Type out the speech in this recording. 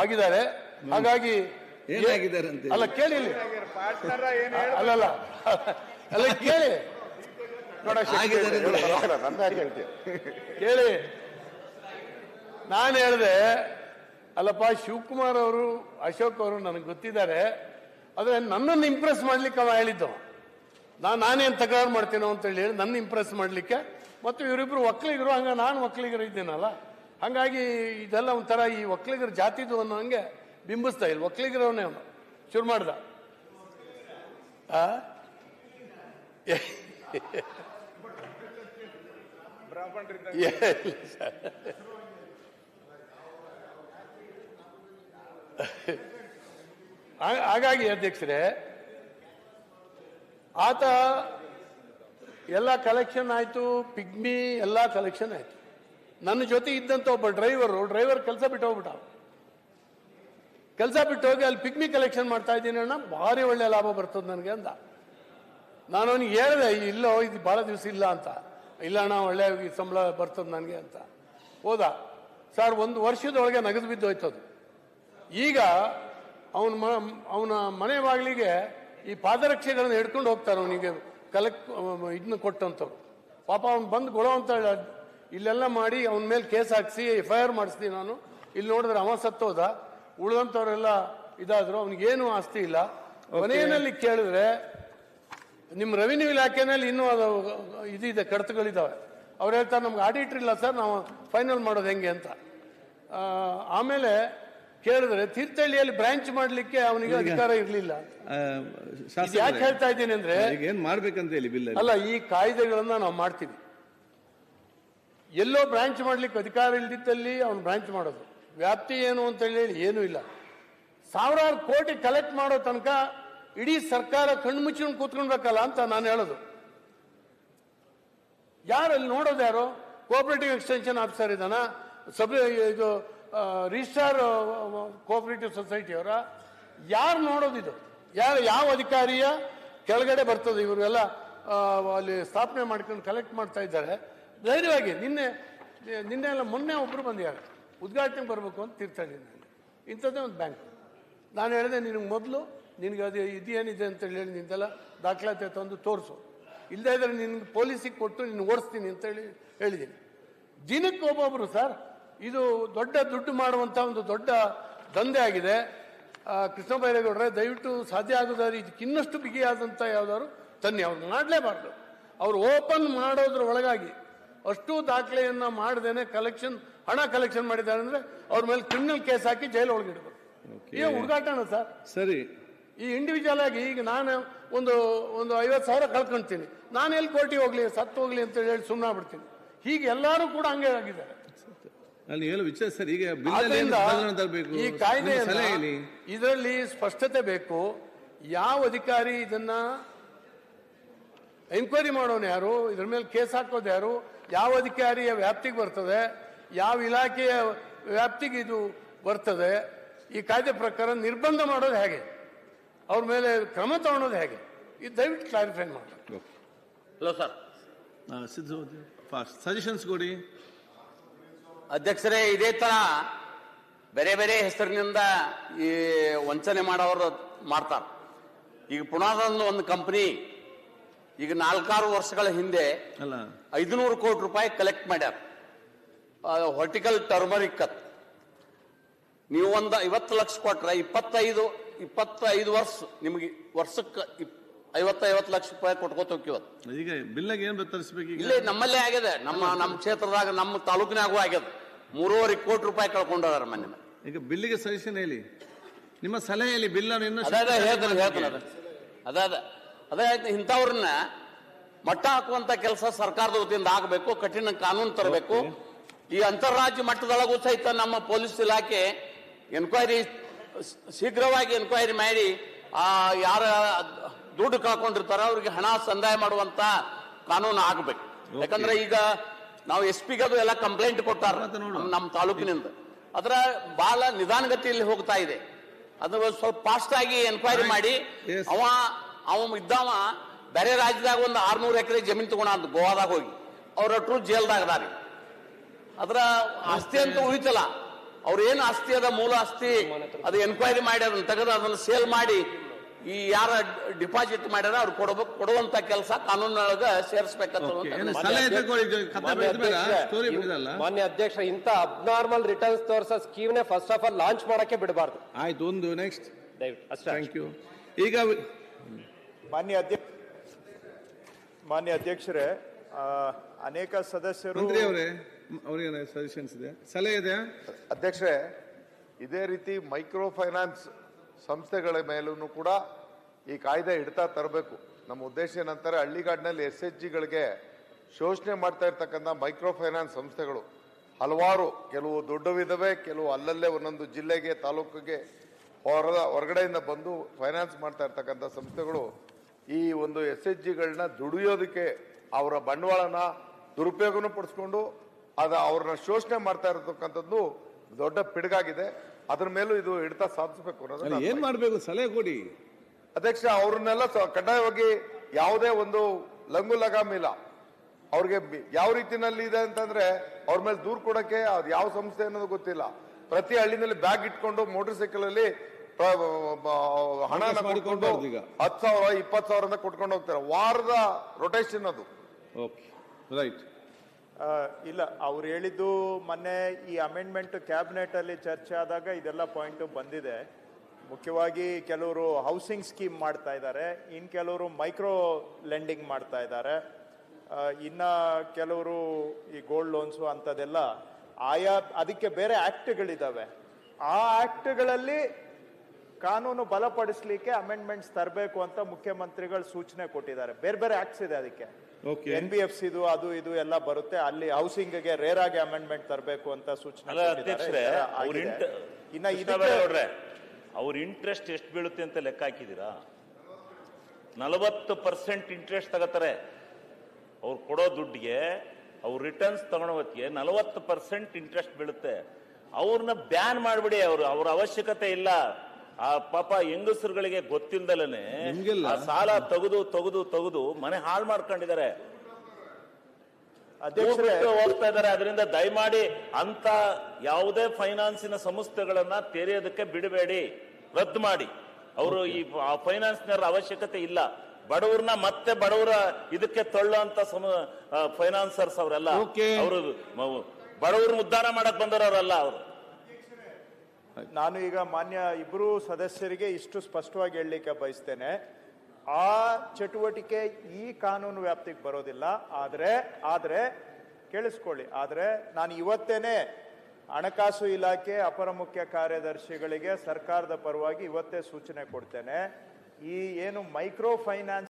ಆಗಿದ್ದಾರೆ. ಹಾಗಾಗಿ ಏನಾಗಿದ್ದಾರೆ ಅಂತ ಅಲ್ಲ ಕೇಳಿ. ಅಲ್ಲಲ್ಲ. ಅಲ್ಲ ಕೇಳಿ. ನೋಡ ಕೇಳಿ. ನಾನು ಹೇಳಿದೆ ಅಲ್ಲಪ್ಪ ಶಿವಕುಮಾರ್ ಅವರು ಅಶೋಕ್ ಅವರು ನನಗೆ ಗೊತ್ತಿದ್ದಾರೆ. ಆದರೆ ನನ್ನನ್ನು ಇಂಪ್ರೆಸ್ ಮಾಡ್ಲಿಕ್ಕೆ ಅವ ಹೇಳಿದ್ದು. ನಾನು ನಾನೇನು ತಕರಾರು ಮಾಡ್ತೀನೋ ಅಂತ ಹೇಳಿ ನನ್ನ ಇಂಪ್ರೆಸ್ ಮಾಡಲಿಕ್ಕೆ. ಮತ್ತು ಇವರಿಬ್ರು ಒಕ್ಕಲಿಗರು ಹಂಗ ನಾನು ಒಕ್ಕಲಿಗರು ಇದ್ದೀನಲ್ಲ. ಹಾಗಾಗಿ ಇದೆಲ್ಲ ಒಂಥರ ಈ ಒಕ್ಕಲಿಗರ ಜಾತಿದು ಅನ್ನೋ ಹಂಗೆ ಬಿಂಬಿಸ್ತಾ ಇಲ್ಲ. ಒಕ್ಕಲಿಗರವನೇ ಅವನು. ಶುರು ಮಾಡ್ದ. ಹಾಗಾಗಿ ಅಧ್ಯಕ್ಷರೇ, ಆತ ಎಲ್ಲ ಕಲೆಕ್ಷನ್ ಆಯ್ತು ಪಿಗ್ಮಿ ಎಲ್ಲ ಕಲೆಕ್ಷನ್ ಆಯ್ತು. ನನ್ನ ಜೊತೆ ಇದ್ದಂತ ಒಬ್ಬ ಡ್ರೈವರು ಡ್ರೈವರ್ ಕೆಲಸ ಬಿಟ್ಟು ಹೋಗ್ಬಿಟ್ಟ ಕೆಲಸ ಬಿಟ್ಟು ಹೋಗಿ ಅಲ್ಲಿ ಪಿಕ್ನಿಕ್ ಕಲೆಕ್ಷನ್ ಮಾಡ್ತಾ ಇದ್ದೀನಿ ಅಣ್ಣ, ಭಾರಿ ಒಳ್ಳೆ ಲಾಭ ಬರ್ತದೆ ನನಗೆ ಅಂತ ನಾನು ಅವನಿಗೆ ಹೇಳಿದೆ, ಇಲ್ಲೋ, ಇದು ಭಾಳ ದಿವಸ ಇಲ್ಲ ಅಂತ. ಇಲ್ಲ ಅಣ್ಣ, ಒಳ್ಳೆ ಸಂಬಳ ಬರ್ತದೆ ನನಗೆ ಅಂತ. ಹೋದ. ಸರ್, ಒಂದು ವರ್ಷದೊಳಗೆ ನಗದು ಬಿದ್ದು ಹೋಯ್ತದು. ಈಗ ಅವನ ಅವನ ಮನೆ ಬಾಗಿಲಿಗೆ ಈ ಪಾದರಕ್ಷೆಗಳನ್ನು ಹಿಡ್ಕೊಂಡು ಹೋಗ್ತಾರೆ ಅವನಿಗೆ. ಕಲೆಕ್ಟ್ ಇದನ್ನ ಕೊಟ್ಟಂಥವ್ರು ಪಾಪ ಅವ್ನು ಬಂದು ಗೊಳೋ ಅಂತ ಇಲ್ಲೆಲ್ಲ ಮಾಡಿ ಅವನ ಮೇಲೆ ಕೇಸ್ ಹಾಕಿಸಿ ಎಫ್ ಐ ಆರ್ ಮಾಡಿಸ್ತೀನಿ ನಾನು. ಇಲ್ಲಿ ನೋಡಿದ್ರೆ ಅವ ಸತ್ತೋದ. ಉಳಿದಂಥವ್ರೆಲ್ಲ ಇದಾದ್ರು. ಅವನಿಗೇನು ಆಸ್ತಿ ಇಲ್ಲ. ಕೊನೆಯಲ್ಲಿ ಕೇಳಿದ್ರೆ ನಿಮ್ಮ ರೆವಿನ್ಯೂ ಇಲಾಖೆನಲ್ಲಿ ಇನ್ನೂ ಅದು ಇದಿದೆ ಕಡತಗಳಿದ್ದಾವೆ ಅವ್ರು ಹೇಳ್ತಾರೆ ನಮ್ಗೆ ಆಡಿಟ್ರ್ ಇಲ್ಲ ಸರ್ ನಾವು ಫೈನಲ್ ಮಾಡೋದು ಹೆಂಗೆ ಅಂತ. ಆಮೇಲೆ ಕೇಳಿದ್ರೆ ತೀರ್ಥಹಳ್ಳಿಯಲ್ಲಿ ಬ್ರಾಂಚ್ ಮಾಡಲಿಕ್ಕೆ ಅವನಿಗೆ ಅಧಿಕಾರ ಇರಲಿಲ್ಲ. ಯಾಕೆ ಹೇಳ್ತಾ ಇದ್ದೀನಿ ಅಂದ್ರೆ ಏನ್ ಮಾಡ್ಬೇಕಂತ ಹೇಳಿ ಅಲ್ಲ ಈ ಕಾಯ್ದೆಗಳನ್ನ ನಾವು ಮಾಡ್ತೀವಿ. ಎಲ್ಲೋ ಬ್ರಾಂಚ್ ಮಾಡ್ಲಿಕ್ಕೆ ಅಧಿಕಾರ ಇಲ್ದಿದ್ದಲ್ಲಿ ಅವ್ನು ಬ್ರಾಂಚ್ ಮಾಡೋದು. ವ್ಯಾಪ್ತಿ ಏನು ಅಂತ ಹೇಳಿ ಏನೂ ಇಲ್ಲ. ಸಾವಿರಾರು ಕೋಟಿ ಕಲೆಕ್ಟ್ ಮಾಡೋ ತನಕ ಇಡೀ ಸರ್ಕಾರ ಕಣ್ಮುಚ್ಚಿಕೊಂಡು ಕೂತ್ಕೊಳ್ಬೇಕಲ್ಲ ಅಂತ ನಾನು ಹೇಳೋದು. ಯಾರು ಅಲ್ಲಿ ನೋಡೋದು ಯಾರು? ಕೋಆಪರೇಟಿವ್ ಎಕ್ಸ್ಟೆನ್ಷನ್ ಆಫೀಸರ್ ಇದ್ದಾನ? ಸಬ್ ಇದು ರಿಜಿಸ್ಟ್ರಾರ್ ಕೋಆಪರೇಟಿವ್ ಸೊಸೈಟಿಯವರ ಯಾರು ನೋಡೋದು ಇದು? ಯಾರು, ಯಾವ ಅಧಿಕಾರಿಯ? ಕೆಳಗಡೆ ಬರ್ತದೆ ಇವರೆಲ್ಲ ಅಲ್ಲಿ ಸ್ಥಾಪನೆ ಮಾಡ್ಕೊಂಡು ಕಲೆಕ್ಟ್ ಮಾಡ್ತಾ ಇದ್ದಾರೆ. ಧೈರ್ಯವಾಗಿ ನಿನ್ನೆ ನಿನ್ನೆ ಎಲ್ಲ ಮೊನ್ನೆ ಒಬ್ಬರು ಬಂದಿದ್ದಾರೆ. ಉದ್ಘಾಟನೆಗೆ ಬರಬೇಕು ಅಂತ ತೀರ್ಥಹಳ್ಳಿ ಇಂಥದ್ದೇ ಒಂದು ಬ್ಯಾಂಕ್ ನಾನು ಹೇಳಿದೆ, ನಿನಗೆ ಮೊದಲು ನಿನಗೆ ಅದು ಇದೇನಿದೆ ಅಂತ ಹೇಳಿ ನಿಂತೆಲ್ಲ ದಾಖಲಾತಿ ತಂದು ತೋರಿಸು. ಇಲ್ಲದೇ ಇದ್ರೆ ನಿನ್ಗೆ ಪೊಲೀಸಿಗೆ ಕೊಟ್ಟು ನಿನ್ನ ಓಡಿಸ್ತೀನಿ ಅಂತ ಹೇಳಿ, ಹೇಳಿದ್ದೀನಿ. ದಿನಕ್ಕೆ ಒಬ್ಬೊಬ್ಬರು ಸರ್, ಇದು ದೊಡ್ಡ ದುಡ್ಡು ಮಾಡುವಂಥ ಒಂದು ದೊಡ್ಡ ದಂಧೆ ಆಗಿದೆ. ಕೃಷ್ಣ ಬೈರೇಗೌಡ್ರೆ, ದಯವಿಟ್ಟು ಸಾಧ್ಯ ಆಗೋದಾದ್ರೆ ಇದಕ್ಕೆ ಇನ್ನಷ್ಟು ಬಿಗಿಯಾದಂಥ ಯಾವುದಾದ್ರು ತನ್ನಿ, ಅವ್ರು ಮಾಡಲೇಬಾರ್ದು ಅವ್ರು ಓಪನ್ ಮಾಡೋದ್ರ ಒಳಗಾಗಿ ಅಷ್ಟು ದಾಖಲೆಯನ್ನ ಮಾಡದೇನೆ ಕಲೆಕ್ಷನ್ ಹಣ ಕಲೆಕ್ಷನ್ ಮಾಡಿದ್ದಾರೆ ಅಂದ್ರೆ ಅವ್ರ ಮೇಲೆ ಕ್ರಿಮಿನಲ್ ಕೇಸ್ ಹಾಕಿ ಜೈಲು ಒಳಗಿಡಬೇಕು. ಈಗ ಹುಡುಗಾಟನ ಸರ್? ಸರಿ. ಈ ಇಂಡಿವಿಜುವಲ್ ಆಗಿ ಈಗ ನಾನು ಒಂದು ಒಂದು ಐವತ್ತು ಸಾವಿರ ಕಳ್ಕೊಂತೀನಿ. ನಾನು ಎಲ್ಲಿ ಕೋರ್ಟಿಗೆ ಹೋಗ್ಲಿ ಸತ್ತು ಹೋಗ್ಲಿ ಅಂತ ಹೇಳಿ ಸುಮ್ಮನೆ ಬಿಡ್ತೀನಿ ಹೀಗೆ ಎಲ್ಲರೂ ಕೂಡ ಹಂಗೆ ಆಗಿದ್ದಾರೆ. ಅಲ್ಲಿ ಹೇಳು ವಿಚಾರ ಸರ್ ಈಗ ಈ ಕಾಯ್ದೆ ಇದರಲ್ಲಿ ಸ್ಪಷ್ಟತೆ ಬೇಕು. ಯಾವ ಅಧಿಕಾರಿ ಇದನ್ನ ಎಂಕ್ವೈರಿ ಮಾಡೋನು ಯಾರು? ಇದ್ರ ಮೇಲೆ ಕೇಸ್ ಹಾಕೋದು ಯಾರು? ಯಾವ ಅಧಿಕಾರಿಯ ವ್ಯಾಪ್ತಿಗೆ ಬರ್ತದೆ ಯಾವ ಇಲಾಖೆಯ ವ್ಯಾಪ್ತಿಗೆ ಇದು ಬರ್ತದೆ ಈ ಕಾಯ್ದೆ ಪ್ರಕಾರ ನಿರ್ಬಂಧ ಮಾಡೋದು ಹೇಗೆ? ಅವ್ರ ಮೇಲೆ ಕ್ರಮ ತಗೊಳೋದು ಹೇಗೆ? ಇದು ದಯವಿಟ್ಟು ಕ್ಲಾರಿಫೈ ಮಾಡಿ hello sir Siddu fast suggestions ಕೊಡಿ. ಅಧ್ಯಕ್ಷರೇ ಇದೇ ತರ ಬೇರೆ ಬೇರೆ ಹೆಸರಿನಿಂದ ಈ ವಂಚನೆ ಮಾಡೋರು ಮಾಡ್ತಾರೆ. ಈಗ ಪುಣಾದಲ್ಲಿ ಒಂದು ಕಂಪನಿ ಈಗ ನಾಲ್ಕಾರು ವರ್ಷಗಳ ಹಿಂದೆ ಅಲ್ಲ. ಐದುನೂರು ಕೋಟಿ ರೂಪಾಯಿ ಕಲೆಕ್ಟ್ ಮಾಡ್ಯಾರ. ಹೊರ್ಟಿಕಲ್ ಟರ್ಮರಿಕ್ ಅತ್ ನೀವು ಒಂದು ಐವತ್ತು ಲಕ್ಷ ಕೊಟ್ರೆ ಇಪ್ಪತ್ತೈದು ಇಪ್ಪತ್ತೈದು ವರ್ಷ ನಿಮಗೆ ವರ್ಷಕ್ಕೆ ಐವತ್ತು ಐವತ್ತು ಲಕ್ಷ ರೂಪಾಯಿ ಕೊಟ್ಕೋತ ಹೋಗ್ಯವತ್ತು ಈಗ ಬಿಲ್ಲಾಗ ಏನು ತರಿಸ್ಬೇಕು ಇಲ್ಲೇ ನಮ್ಮಲ್ಲೇ ಆಗಿದೆ ನಮ್ಮ ನಮ್ಮ ಕ್ಷೇತ್ರದಾಗ ನಮ್ಮ ತಾಲೂಕಿನಾಗೂ ಆಗ್ಯದ. ಮೂರುವರೆ ಕೋಟಿ ರೂಪಾಯಿ ಕಳ್ಕೊಂಡಾರ ಮೊನ್ನೆ ಈಗ ಬಿಲ್ಲಿಗೆ ಸಜೆಷನ್ ಹೇಳಿ ನಿಮ್ಮ ಸಲಹೆ ಹೇಳಿ ಬಿಲ್ ಇನ್ನು ಅದೇ ಅದೇ ಅದ. ಅದ ಆಯ್ತು ಇಂಥವ್ರನ್ನ ಮಟ್ಟ ಹಾಕುವಂತ ಕೆಲಸ ಸರ್ಕಾರದ ವತಿಯಿಂದ ಆಗಬೇಕು ಕಠಿಣ ಕಾನೂನು ತರಬೇಕು. ಈ ಅಂತಾರಾಜ್ಯ ಮಟ್ಟದೊಳಗೂ ಸಹಿತ ನಮ್ಮ ಪೊಲೀಸ್ ಇಲಾಖೆ ಎನ್ಕ್ವೈರಿ ಶೀಘ್ರವಾಗಿ ಎನ್ಕ್ವೈರಿ ಮಾಡಿ ಆ ಯಾರ ದುಡ್ಡು ಕಳ್ಕೊಂಡಿರ್ತಾರ ಅವ್ರಿಗೆ ಹಣ ಸಂದಾಯ ಮಾಡುವಂತ ಕಾನೂನು ಆಗಬೇಕು. ಯಾಕಂದ್ರೆ ಈಗ ನಾವು ಎಸ್ ಪಿಗೆ ಅದು ಎಲ್ಲ ಕಂಪ್ಲೇಂಟ್ ಕೊಟ್ಟಾರ. ನಮ್ಮ- ತಾಲೂಕಿನಿಂದ. ಅದರ ಬಹಳ ನಿಧಾನಗತಿಯಲ್ಲಿ ಹೋಗ್ತಾ ಇದೆ. ಅದು ಸ್ವಲ್ಪ ಫಾಸ್ಟ್ ಆಗಿ ಎನ್ಕ್ವೈರಿ ಮಾಡಿ. ಅವ ಅವ ಇದ್ದಾವ ಬೇರೆ ರಾಜ್ಯದಾಗ ಒಂದು ಆರ್ನೂರು ಎಕರೆ ಜಮೀನ್ ತಗೊಂಡ ಅಂತ ಗೋವಾದಾಗ ಹೋಗಿ. ಅವ್ರ ಅಟ್ರು ಜೈಲ್ದಾಗ ಅದಾರಿ. ಅದ್ರ ಆಸ್ತಿ ಅಂತ ಉಳಿತಲ್ಲ. ಅವ್ರ ಏನು ಆಸ್ತಿ ಅದ ಮೂಲ ಆಸ್ತಿ ಅದು ಎನ್ಕ್ವೈರಿ ಮಾಡಿ ಅದನ್ನ ತೆಗೆದು ಅದನ್ನ ಸೇಲ್ ಮಾಡಿ ಈ ಯಾರ ಡಿಪಾಸಿಟ್ ಮಾಡ್ಯಾರ ಅವ್ರು ಕೊಡಬೇಕು ಕೊಡುವಂತ ಕೆಲಸ ಕಾನೂನೊಳಗ ಸೇರಿಸಬೇಕಂತ ಮಾನ್ಯ ಅಧ್ಯಕ್ಷ ಇಂತ ಅಬ್ನಾರ್ಮಲ್ ರಿಟರ್ನ್ಸ್ ತೋರಿಸೋ ಸ್ಕೀಮ್ ನೇ ಫಸ್ಟ್ ಆಫ್ ಆಲ್ ಲಾಂಚ್ ಮಾಡಕ್ಕೆ ಬಿಡಬಾರ್ದು. ಆಯ್ತು ಒಂದು ನೆಕ್ಸ್ಟ್ ದಯವಿಟ್ಟು ಅಷ್ಟೇ ಥ್ಯಾಂಕ್ ಯು ಈಗ ಮಾನ್ಯ ಅಧ್ಯಕ್ಷ ಮಾನ್ಯ ಅಧ್ಯಕ್ಷರೇ ಅನೇಕ ಸದಸ್ಯರು ಅವರಿಗೆ ಸಜೆಷನ್ಸ್ ಇದೆ? ಸಲಹೆ ಇದೆ ಅಧ್ಯಕ್ಷರೇ ಇದೇ ರೀತಿ ಮೈಕ್ರೋ ಫೈನಾನ್ಸ್ ಸಂಸ್ಥೆಗಳ ಮೇಲೂ ಕೂಡ ಈ ಕಾಯ್ದೆ ಹಿಡ್ತಾ ತರಬೇಕು. ನಮ್ಮ ಉದ್ದೇಶ ಏನಂತಾರೆ ಹಳ್ಳಿಗಾಡಿನಲ್ಲಿ ಎಸ್ ಎಚ್ ಜಿಗಳಿಗೆ ಶೋಷಣೆ ಮಾಡ್ತಾ ಇರ್ತಕ್ಕಂಥ ಮೈಕ್ರೋ ಫೈನಾನ್ಸ್ ಸಂಸ್ಥೆಗಳು. ಹಲವಾರು ಕೆಲವು ದೊಡ್ಡವಿದವೆ ಕೆಲವು ಅಲ್ಲಲ್ಲೇ ಒಂದೊಂದು ಜಿಲ್ಲೆಗೆ ತಾಲೂಕಿಗೆ ಹೊರ ಹೊರಗಡೆಯಿಂದ ಬಂದು ಫೈನಾನ್ಸ್ ಮಾಡ್ತಾ ಇರ್ತಕ್ಕಂಥ ಸಂಸ್ಥೆಗಳು ಈ ಒಂದು ಎಸ್ ಎಚ್ ಜಿಗಳನ್ನ ದುಡಿಯೋದಕ್ಕೆ ಅವರ ಬಂಡವಾಳನ ದುರುಪಯೋಗನೂ ಪಡಿಸ್ಕೊಂಡು ಅದ ಅವ್ರನ್ನ ಶೋಷಣೆ ಮಾಡ್ತಾ ಇರತಕ್ಕಂಥದ್ದು ದೊಡ್ಡ ಪಿಡುಗಾಗಿದೆ. ಅದ್ರ ಮೇಲೂ ಇದು ಹಿಡಿತ ಸಾಧಿಸಬೇಕು ಅನ್ನೋದು ಏನ್ ಮಾಡ್ಬೇಕು? ಸಲಹೆ ಕೊಡಿ. ಅಧ್ಯಕ್ಷ ಅವ್ರನ್ನೆಲ್ಲ ಕಡ್ಡಾಯವಾಗಿ ಯಾವುದೇ ಒಂದು ಲಂಗು ಲಗಾಮ್ ಇಲ್ಲ. ಅವ್ರಿಗೆ ಯಾವ ರೀತಿನಲ್ಲಿ ಇದೆ ಅಂತಂದ್ರೆ ಅವ್ರ ಮೇಲೆ ದೂರ್ ಕೊಡಕ್ಕೆ ಅದು ಯಾವ ಸಂಸ್ಥೆ ಅನ್ನೋದು ಗೊತ್ತಿಲ್ಲ. ಪ್ರತಿ ಹಳ್ಳಿನಲ್ಲಿ ಬ್ಯಾಗ್ ಇಟ್ಕೊಂಡು ಮೋಟರ್ ಸೈಕಲ್ ಅಲ್ಲಿ Focus ಕೊಟ್ಕೊಂಡು. ಹತ್ತು ಸಾವಿರ ಇಪ್ಪತ್ತು ಸಾವಿರ ಕೊಟ್ಕೊಂಡು ಹೋಗ್ತಾರೆ. ವಾರದ ರೊಟೇಷನ್ ಅದು. ಓಕೆ ರೈಟ್ ಇಲ್ಲ ಅವ್ರು ಹೇಳಿದ್ದು ಮೊನ್ನೆ ಈ ಅಮೆಂಡ್ಮೆಂಟ್ ಕ್ಯಾಬಿನೆಟ್ ಅಲ್ಲಿ ಚರ್ಚೆ ಆದಾಗ ಇದೆಲ್ಲ ಪಾಯಿಂಟ್ ಬಂದಿದೆ. ಮುಖ್ಯವಾಗಿ ಕೆಲವರು ಹೌಸಿಂಗ್ ಸ್ಕೀಮ್ ಮಾಡ್ತಾ ಇದ್ದಾರೆ. ಇನ್ ಕೆಲವರು ಮೈಕ್ರೋ ಲೆಂಡಿಂಗ್ ಮಾಡ್ತಾ ಇದ್ದಾರೆ. ಇನ್ನ ಕೆಲವರು ಈ ಗೋಲ್ಡ್ ಲೋನ್ಸು ಅಂಥದ್ದೆಲ್ಲ ಆಯಾ ಅದಕ್ಕೆ ಬೇರೆ ಆಕ್ಟ್ಗಳಿದಾವೆ ಆ ಆಕ್ಟ್ಗಳಲ್ಲಿ ಕಾನೂನು ಬಲಪಡಿಸಲಿಕ್ಕೆ ಅಮೆಂಡ್ಮೆಂಟ್ಸ್ ತರಬೇಕು ಅಂತ ಮುಖ್ಯಮಂತ್ರಿಗಳು ಸೂಚನೆ ಕೊಟ್ಟಿದ್ದಾರೆ. ಬೇರೆ ಬೇರೆ ಆಕ್ಟ್ಸ್ ಇದೆ ಅದಕ್ಕೆ. ಎನ್ ಬಿ ಎಫ್ ಸಿದು ಅದು ಇದು ಎಲ್ಲ ಬರುತ್ತೆ. ಅಲ್ಲಿ ಹೌಸಿಂಗ್ಗೆ ರೇರ್ ಆಗಿ ಅಮೆಂಡ್ಮೆಂಟ್ ತರಬೇಕು ಅಂತ ಸೂಚನೆ ಇನ್ನ ಅವ್ರ ಇಂಟ್ರೆಸ್ಟ್ ಎಷ್ಟು ಬೀಳುತ್ತೆ ಅಂತ ಲೆಕ್ಕ ಹಾಕಿದೀರಾ ನಲವತ್ತು ಪರ್ಸೆಂಟ್ ಇಂಟ್ರೆಸ್ಟ್ ತಗೋತಾರೆ. ಅವ್ರು ಕೊಡೋ ದುಡ್ಡಿಗೆ ಅವ್ರು ರಿಟರ್ನ್ಸ್ ತಗೊಳೋ ಹೊತ್ತಿಗೆ ನಲವತ್ತು ಪರ್ಸೆಂಟ್ ಇಂಟ್ರೆಸ್ಟ್ ಬೀಳುತ್ತೆ. ಅವ್ರನ್ನ ಬ್ಯಾನ್ ಮಾಡ್ಬಿಡಿ ಅವ್ರು ಅವ್ರ ಅವಶ್ಯಕತೆ ಇಲ್ಲ. ಆ ಪಾಪ ಹೆಂಗಸರುಗಳಿಗೆ ಗೊತ್ತಿಂದಲೇನೆ ಆ ಸಾಲ ತೆಗೆದು ತೆಗೆದು ತೆಗೆದು ಮನೆ ಹಾಳು ಮಾಡ್ಕೊಂಡಿದ್ದಾರೆ. ಹೋಗ್ತಾ ಇದ್ದಾರೆ. ಅದರಿಂದ ದಯಮಾಡಿ ಅಂತ ಯಾವುದೇ ಫೈನಾನ್ಸಿನ ಸಂಸ್ಥೆಗಳನ್ನ ತೆರೆಯೋದಕ್ಕೆ ಬಿಡಬೇಡಿ. ರದ್ದು ಮಾಡಿ. ಅವರು ಈ ಫೈನಾನ್ಸ್ನರ ಅವಶ್ಯಕತೆ ಇಲ್ಲ. ಬಡವ್ರನ್ನ ಮತ್ತೆ ಬಡವರ ಇದಕ್ಕೆ ತಳ್ಳುವಂತ ಫೈನಾನ್ಸರ್ಸ್ ಅವರೆಲ್ಲ. ಅವರು ಬಡವ್ರನ್ನ ಉದ್ಧಾರ ಮಾಡಕ್ ಬಂದವರಲ್ಲ ಅವರು. ನಾನು ಈಗ ಮಾನ್ಯ ಇಬ್ಬರು ಸದಸ್ಯರಿಗೆ ಇಷ್ಟು ಸ್ಪಷ್ಟವಾಗಿ ಹೇಳಲಿಕ್ಕೆ ಬಯಸ್ತೇನೆ. ಆ ಚಟುವಟಿಕೆ ಈ ಕಾನೂನು ವ್ಯಾಪ್ತಿಗೆ ಬರೋದಿಲ್ಲ. ಆದರೆ ಆದರೆ, ಕೇಳಿಸ್ಕೊಳ್ಳಿ. ಆದರೆ ನಾನು ಇವತ್ತೇನೆ ಹಣಕಾಸು ಇಲಾಖೆ ಅಪರ ಮುಖ್ಯ ಕಾರ್ಯದರ್ಶಿಗಳಿಗೆ ಸರ್ಕಾರದ ಪರವಾಗಿ ಇವತ್ತೇ ಸೂಚನೆ ಕೊಡ್ತೇನೆ. ಈ ಏನು ಮೈಕ್ರೋ ಫೈನಾನ್ಸ್